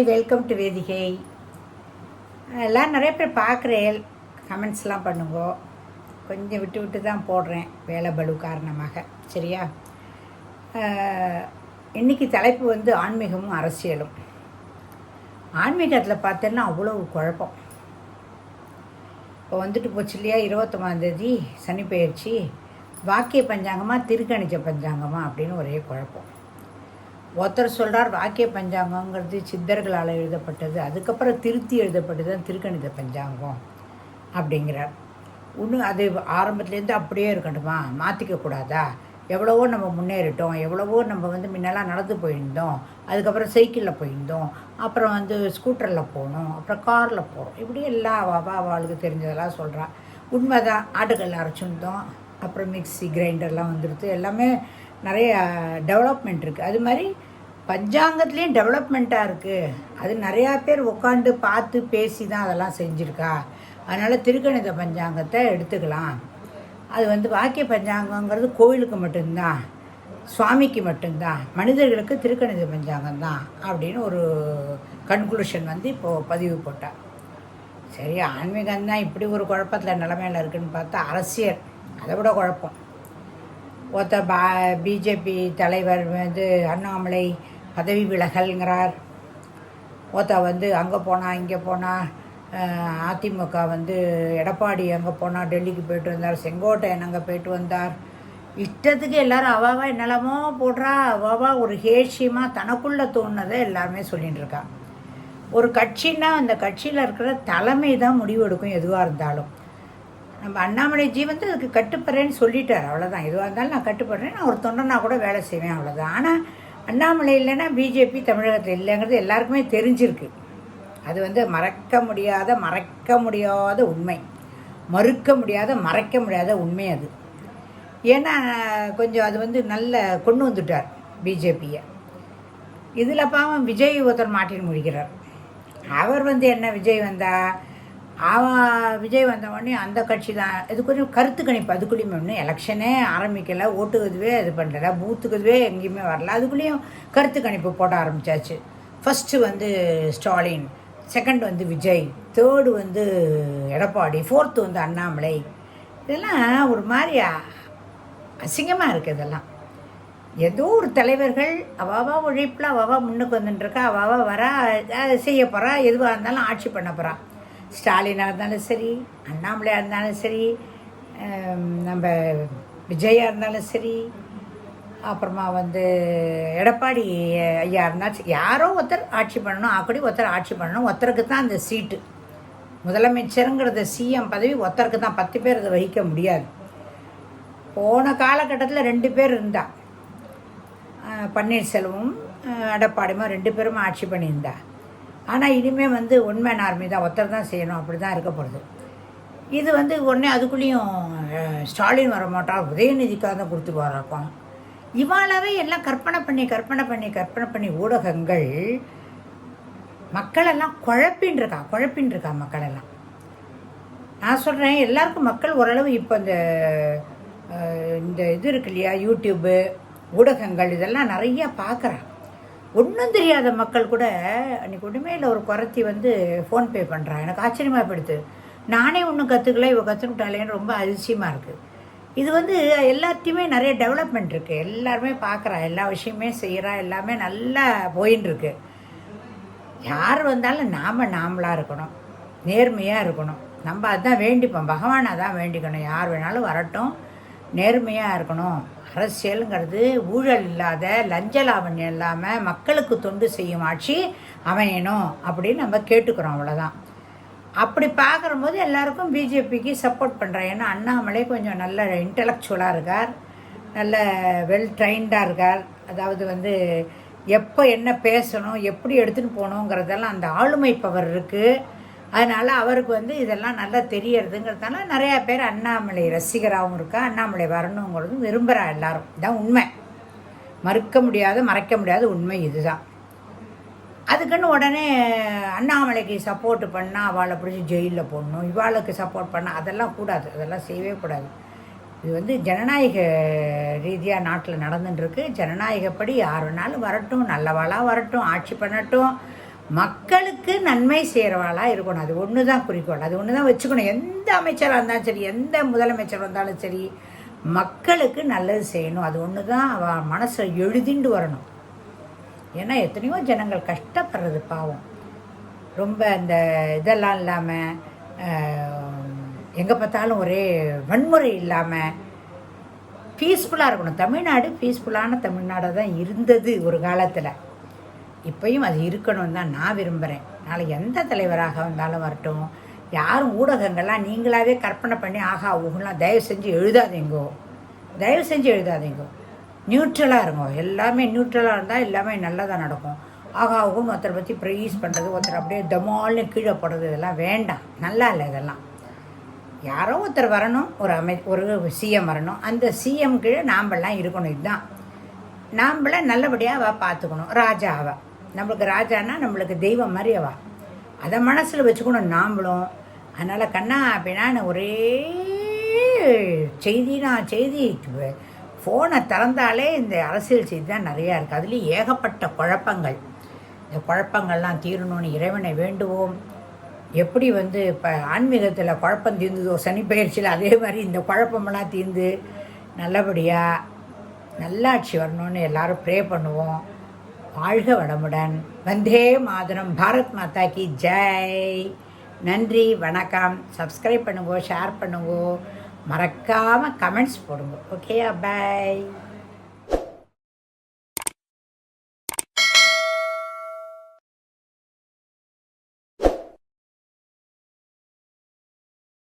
Hi welcome to வேதிகை எல்லாம் நிறைய பேர் பார்க்குறேன் கமெண்ட்ஸ்லாம் பண்ணுங்க. கொஞ்சம் விட்டு விட்டு தான் போடுறேன் வேலை பலு காரணமாக. சரியா? இன்றைக்கி இன்னைக்கு தலைப்பு வந்து ஆன்மீகமும் அரசியலும். ஆன்மீகத்தில் பார்த்தேன்னா அவ்வளோ குழப்பம். இப்போ வந்துட்டு போச்சு இல்லையா? இருபத்தொம்பதாந்தேதி சனி பயிற்சி வாக்கிய பஞ்சாங்கமா திருக்கணிச்ச பஞ்சாங்கமா அப்படின்னு ஒரே குழப்பம். ஒருத்தர் சொல்கிறார் வாக்கிய பஞ்சாங்கங்கிறது சித்தர்களால் எழுதப்பட்டது. அதுக்கப்புறம் திருத்தி எழுதப்பட்டது தான் திருக்கணித பஞ்சாங்கம் அப்படிங்கிறார். இன்னும் அது ஆரம்பத்துலேருந்து அப்படியே இருக்கட்டுமா? மாற்றிக்கக்கூடாதா எவ்வளவோ நம்ம முன்னேறிட்டோம். எவ்வளவோ நம்ம வந்து முன்னெல்லாம் நடந்து போயிருந்தோம். அதுக்கப்புறம் சைக்கிளில் போயிருந்தோம். அப்புறம் வந்து ஸ்கூட்டரில் போனோம். அப்புறம் காரில் போகிறோம் இப்படி எல்லா அவளுக்கு தெரிஞ்சதெல்லாம் சொல்கிறா உண்மைதான். ஆட்டுக்கல் அரைச்சிருந்தோம். அப்புறம் மிக்ஸி கிரைண்டர்லாம் வந்துடுது எல்லாமே நிறைய டெவலப்மெண்ட் இருக்குது அது மாதிரி பஞ்சாங்கத்துலேயும் டெவலப்மெண்ட்டாக இருக்குது அது நிறையா பேர் உட்காந்து பார்த்து பேசி தான் அதெல்லாம் செஞ்சுருக்கா. அதனால் திருக்கணித பஞ்சாங்கத்தை எடுத்துக்கலாம். அது வந்து வாக்கிய பஞ்சாங்கங்கிறது கோவிலுக்கு மட்டும்தான் சுவாமிக்கு மட்டும்தான். மனிதர்களுக்கு திருக்கணித பஞ்சாங்கம் தான் அப்படின்னு ஒரு கன்க்ளூஷன் வந்து இப்போது பதிவு போட்டா. சரி ஆன்மீகம் தான் இப்படி ஒரு குழப்பத்தில் நிலமையில இருக்குன்னு பார்த்தா அரசியல். அதை விட குழப்பம். ஒருத்த பா பிஜேபி தலைவர் வந்து அண்ணாமலை பதவி விலகல்ங்கிறார். ஒருத்த வந்து அங்கே போனால் இங்கே போனால் அதிமுக வந்து எடப்பாடி அங்கே போனால் டெல்லிக்கு போயிட்டு வந்தார் செங்கோட்டையன் அங்கே போயிட்டு வந்தார். இஷ்டத்துக்கு எல்லாரும் அவாவா என்னெல்லாமோ போடுறா அவாவா ஒரு ஹேஷியமாக தனக்குள்ளே தோணுனதை எல்லாருமே சொல்லிட்டு ஒரு கட்சின்னா அந்த கட்சியில் இருக்கிற தலைமை தான் முடிவெடுக்கும் எதுவாக இருந்தாலும். நம்ம அண்ணாமலை ஜி வந்து அதுக்கு கட்டுப்படுறேன்னு சொல்லிட்டார். அவ்வளோதான் எதுவாக இருந்தாலும் நான் கட்டுப்படுறேன். நான் ஒரு தொண்டனா கூட வேலை செய்வேன். அவ்வளோதான் ஆனால் அண்ணாமலை இல்லைன்னா பிஜேபி தமிழகத்தில் இல்லைங்கிறது எல்லாருக்குமே தெரிஞ்சிருக்கு. அது வந்து மறக்க முடியாத மறக்க முடியாத உண்மை. மறுக்க முடியாத மறைக்க முடியாத உண்மை அது. ஏன்னா கொஞ்சம் அது வந்து நல்ல கொண்டு வந்துட்டார் பிஜேபியை. இதில் பாவம் விஜய் ஒருத்தர் மாட்டின்னு முடிக்கிறார். அவர் வந்து என்ன விஜய் வந்தால் அவன் விஜய் வந்தவொடனே அந்த கட்சி தான். இது கொஞ்சம் கருத்து கணிப்பு. அதுக்குள்ளேயுமே ஒன்றும் எலெக்ஷனே ஆரம்பிக்கலை. ஓட்டுக்குதுவே இது பண்ணல. பூத்துக்குதுவே எங்கேயுமே வரல. அதுக்குள்ளேயும் கருத்து கணிப்பு போட ஆரம்பித்தாச்சு ஃபஸ்ட்டு வந்து ஸ்டாலின் செகண்ட் வந்து விஜய் தேர்டு வந்து எடப்பாடி ஃபோர்த்து வந்து அண்ணாமலை. இதெல்லாம் ஒரு மாதிரி அசிங்கமாக இருக்குது இதெல்லாம். ஏதோ ஒரு தலைவர்கள் அவாவா உழைப்பில் அவாவா முன்னுக்கு வந்துட்டுருக்கா அவாவா வரா செய்ய போகிறா எதுவாக இருந்தாலும் ஆட்சி பண்ண போகிறா ஸ்டாலினாக இருந்தாலும் சரி அண்ணாமலையாக இருந்தாலும் சரி நம்ம விஜயாக இருந்தாலும் சரி அப்புறமா வந்து எடப்பாடி ஐயா இருந்தாலும் யாரோ ஒருத்தர் ஆட்சி பண்ணணும் அப்படி ஒருத்தர் ஆட்சி பண்ணணும் ஒருத்தருக்கு தான் அந்த சீட்டு. முதலமைச்சருங்கிறத சிஎம் பதவி ஒருத்தருக்கு தான் பத்து பேர் அதை வகிக்க முடியாது. போன காலகட்டத்தில் ரெண்டு பேர் இருந்தா. பன்னீர்செல்வம் எடப்பாடிமா ரெண்டு பேரும் ஆட்சி பண்ணியிருந்தா. ஆனால் இனிமேல் வந்து ஒன்மேன் ஆர்மி தான் ஒருத்தர் தான் செய்யணும் அப்படி தான் இருக்க போகிறது இது வந்து உடனே அதுக்குள்ளேயும் ஸ்டாலின் வர மாட்டார் உதயநிதிக்காக தான் கொடுத்து வராக்கும் இவாளாவே எல்லாம் கற்பனை பண்ணி கற்பனை பண்ணி கற்பனை பண்ணி ஊடகங்கள் மக்களெல்லாம் குழப்பின்னு இருக்கா குழப்பின்னு இருக்கா மக்களெல்லாம். நான் சொல்கிறேன் எல்லாருக்கும் மக்கள் ஓரளவு இப்போ இந்த இந்த இது இருக்கு இல்லையா யூடியூப்பு ஊடகங்கள் இதெல்லாம் நிறையா பார்க்குறான் ஒன்றும் தெரியாத மக்கள் கூட அன்றைக்கி ஒன்றுமே இல்லை ஒரு குறைத்தி வந்து ஃபோன்பே பண்ணுறான் எனக்கு ஆச்சரியமாக போயிடுது. நானே ஒன்றும் கற்றுக்கல இவ கற்றுக்கிட்டாலேன்னு ரொம்ப அதிசயமாக இருக்குது இது வந்து எல்லாத்தையுமே நிறைய டெவலப்மெண்ட் இருக்குது எல்லாருமே பார்க்குறா எல்லா விஷயமே செய்கிறா எல்லாமே நல்லா போயின்னு இருக்கு. யார் வந்தாலும் நாம் நாமளாக இருக்கணும். நேர்மையாக இருக்கணும். நம்ம அதுதான் வேண்டிப்போம். பகவானை தான் வேண்டிக்கணும். யார் வேணாலும் வரட்டும். நேர்மையாக இருக்கணும். அரசியலுங்கிறது ஊழல் இல்லாத லஞ்ச லாவண்யம் இல்லாமல் மக்களுக்கு தொண்டு செய்யும் ஆட்சி அமையணும் அப்படின்னு நம்ம கேட்டுக்கிறோம் அவ்வளோதான் அப்படி பார்க்குறம்போது எல்லாருக்கும் பிஜேபிக்கு சப்போர்ட் பண்ணுறேன் ஏன்னா அண்ணாமலை கொஞ்சம் நல்ல இன்டலெக்சுவலாக இருக்கார். நல்ல வெல் ட்ரைன்டாக இருக்கார். அதாவது வந்து எப்போ என்ன பேசணும் எப்படி எடுத்துன்னு போகணுங்கிறதெல்லாம் அந்த ஆளுமை பவர் இருக்குது அதனால் அவருக்கு வந்து இதெல்லாம் நல்லா தெரியறதுங்கிறதுனால நிறையா பேர் அண்ணாமலை ரசிகராகவும் இருக்கா அண்ணாமலை வரணுங்கிறதும் விரும்புகிறா எல்லாரும். இதான் உண்மை. மறுக்க முடியாத மறைக்க முடியாத உண்மை இதுதான். அதுக்குன்னு உடனே அண்ணாமலைக்கு சப்போர்ட் பண்ணால் அவளை பிடிச்சி ஜெயிலில் போடணும் இவாளுக்கு சப்போர்ட் பண்ணால் அதெல்லாம் கூடாது. அதெல்லாம் செய்யவே கூடாது. இது வந்து ஜனநாயக ரீதியாக நாட்டில் நடந்துட்டுருக்கு ஜனநாயகப்படி யார் வேணாலும் வரட்டும் நல்லவாளாக வரட்டும் ஆட்சி பண்ணட்டும். மக்களுக்கு நன்மை செய்கிறவாளாக இருக்கணும். அது ஒன்று தான் குறிக்கோள். அது ஒன்று தான் வச்சுக்கணும். எந்த அமைச்சராக இருந்தாலும் சரி எந்த முதலமைச்சர் வந்தாலும் சரி மக்களுக்கு நல்லது செய்யணும். அது ஒன்று தான் அவள் மனசில் எழுதிண்டு வரணும். ஏன்னா எத்தனையோ ஜனங்கள் கஷ்டப்படுறது பாவம். ரொம்ப அந்த இதெல்லாம் இல்லாமல் எங்கே பார்த்தாலும் ஒரே வன்முறை இல்லாமல் பீஸ்ஃபுல்லாக இருக்கணும். தமிழ்நாடு பீஸ்ஃபுல்லான தமிழ்நாடாக தான் இருந்தது ஒரு காலத்தில். இப்பையும் அது இருக்கணும்னு தான் நான் விரும்புகிறேன் நாளைக்கு எந்த தலைவராக வந்தாலும் வரட்டும். யாரும் ஊடகங்கள்லாம் நீங்களாகவே கற்பனை பண்ணி ஆகா ஊகலாம் தயவு செஞ்சு எழுதாதீங்கோ. தயவு செஞ்சு எழுதாதீங்கோ. நியூட்ரலாக இருங்கோ. எல்லாமே நியூட்ரலாக இருந்தால் எல்லாமே நல்லதாக நடக்கும். ஆகா ஊன்னு ஒருத்தரை பற்றி ப்ரைஸ் பண்ணுறது ஒருத்தர் அப்படியே தமால்னு கீழே போடுறது இதெல்லாம் வேண்டாம். நல்லா இல்லை இதெல்லாம். யாரோ ஒருத்தர் வரணும். ஒரு அமை ஒரு சிஎம் வரணும். அந்த சிஎம் கீழே நாம்பெல்லாம் இருக்கணும். இதுதான். நாம்பளை நல்லபடியாக அவள் பார்த்துக்கணும். ராஜா நம்மளுக்கு ராஜானா நம்மளுக்கு தெய்வம் மாதிரி அதை மனசில் வச்சுக்கணும் நாம்பளும் அதனால் கண்ணா அப்படின்னா ஒரே செய்தினா செய்தி. ஃபோனை திறந்தாலே இந்த அரசியல் செய்தி தான் நிறையா இருக்குது அதுலேயும் ஏகப்பட்ட குழப்பங்கள். இந்த குழப்பங்கள்லாம் தீரணும்னு இறைவனை வேண்டுவோம். எப்படி வந்து இப்போ ஆன்மீகத்தில் குழப்பம் தீர்ந்ததோ சனி பயிற்சியில் அதே மாதிரி இந்த குழப்பமெல்லாம் தீர்ந்து நல்லபடியாக நல்லாட்சி வரணும்னு எல்லாரும் ப்ரே பண்ணுவோம். வாழ்க வளமுடன். வந்தே மாதரம். பாரத் மாதா கி ஜெய். நன்றி வணக்கம். சப்ஸ்கிரைப் பண்ணுங்கோ ஷேர் பண்ணுங்கோ. மறக்காமல் கமெண்ட்ஸ் போடுங்க. ஓகேயா பை